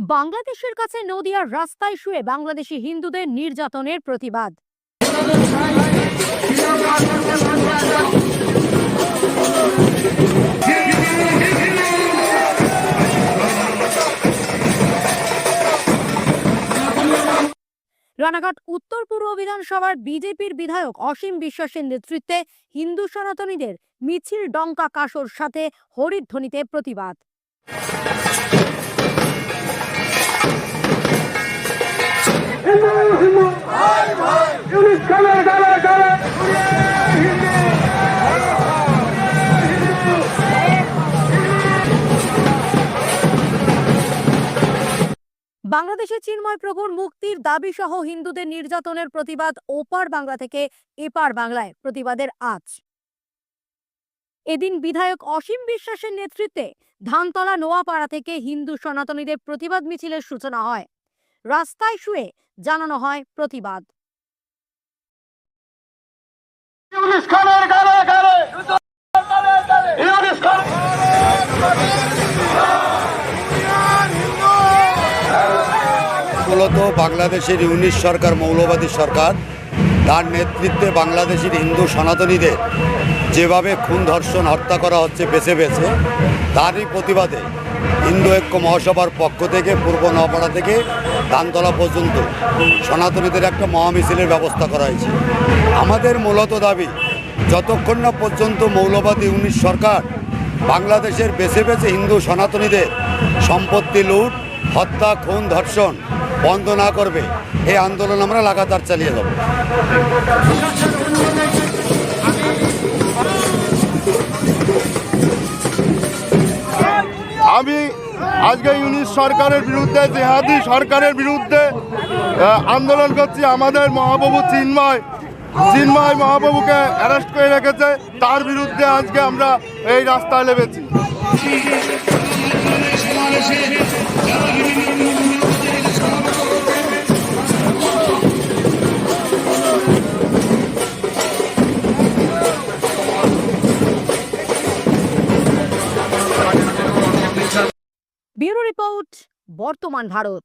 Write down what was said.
বাংলাদেশের কাছে নদিয়ার রাস্তায় শুয়ে বাংলাদেশি হিন্দুদের নির্যাতনের প্রতিবাদ। রানাঘাট উত্তর পূর্ব বিধানসভার বিজেপির বিধায়ক অসীম বিশ্বাসের নেতৃত্বে হিন্দু সনাতনীদের মিছিল ডঙ্কা কাসর সাথে হরিধ্বনিতে প্রতিবাদ। কালে বাংলাদেশে চিন্ময় প্রভুর মুক্তির দাবি সহ হিন্দুদের নির্যাতনের প্রতিবাদ ওপার বাংলা থেকে এপার বাংলায়। প্রতিবাদের আজ এদিন বিধায়ক অসীম বিশ্বাসের নেতৃত্বে ধানতলা নোয়াপাড়া থেকে হিন্দু সনাতনীদের প্রতিবাদ মিছিলের সূচনা হয়। রাস্তায় শুয়ে জানানো হয় প্রতিবাদ। কালে ইউনিট কালে। মূলত বাংলাদেশের ইউনিট সরকার, মৌলবাদী সরকার, তার নেতৃত্বে বাংলাদেশের হিন্দু সনাতনীদের যেভাবে খুন, ধর্ষণ, হত্যা করা হচ্ছে বেছে বেছে, তারই প্রতিবাদে হিন্দু ঐক্য মহাসভার পক্ষ থেকে, পূর্ব নওপাড়া থেকে ধানতলা পর্যন্ত সনাতনীদের একটা মহামিছিলের ব্যবস্থা করা হয়েছে। আমাদের মূলত দাবি যতক্ষণ না পর্যন্ত মৌলবাদী ইউনিট সরকার বাংলাদেশের বেছে বেছে হিন্দু সনাতনীদের সম্পত্তি লুট, হত্যা, খুন, ধর্ষণ বন্ধ না করবে, এই আন্দোলন আমরা লাগাতার চালিয়ে যাব। আমি আজকে ইউনিট সরকারের বিরুদ্ধে, জেহাদি সরকারের বিরুদ্ধে আন্দোলন করছি। আমাদের মহাপ্রভু চিন্ময় চিন্ময় মহাপ্রভুকে অ্যারেস্ট করে রেখেছে। তার বিরুদ্ধে আজকে আমরা এই রাস্তায় নেমেছি। ব্যুরো রিপোর্ট, বর্তমান ভারত।